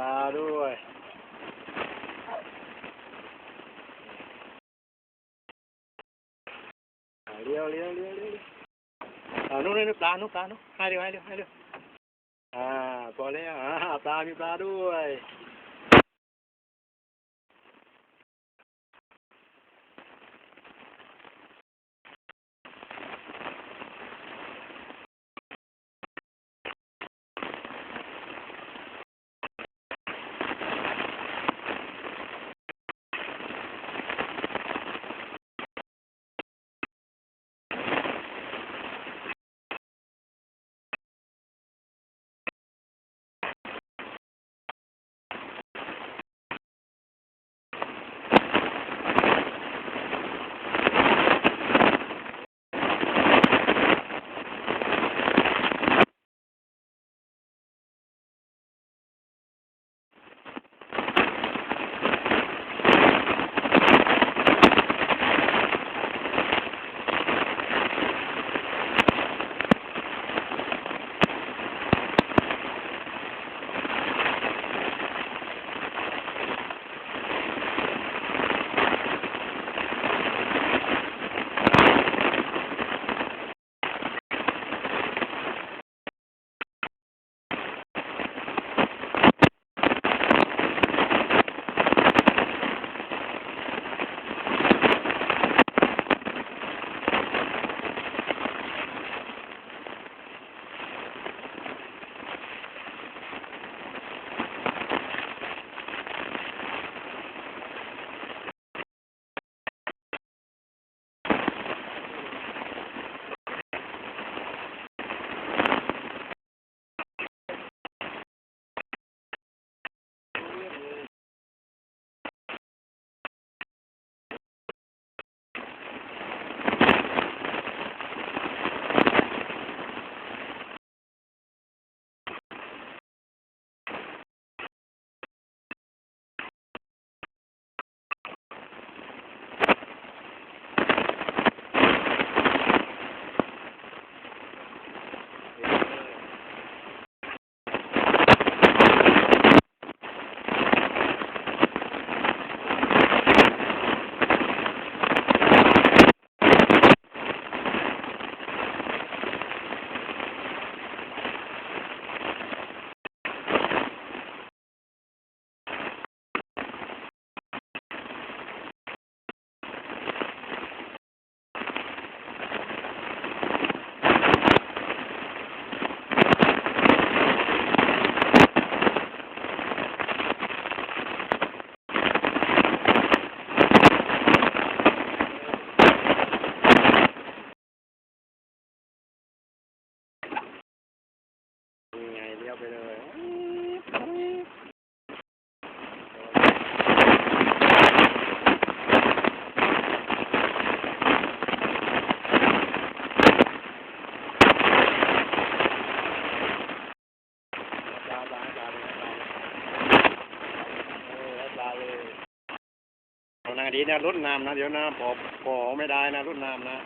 ลาด้วยเลี้ยวเลี้ยวเลี้ยวเลี้ยวอ่านู่นนู่นปลานู่นปลานู่นให้เร็วให้เร็วให้เร็วอ่าพอแล้วอ่าปลามีปลาด้วย ไงเลี้ยวไปเลยปลาปลาปลาเลยเอาเลยเนางดีนะรดน้ำนะ เดี๋ยวนะพอพอไม่ได้นะรดน้ำนะ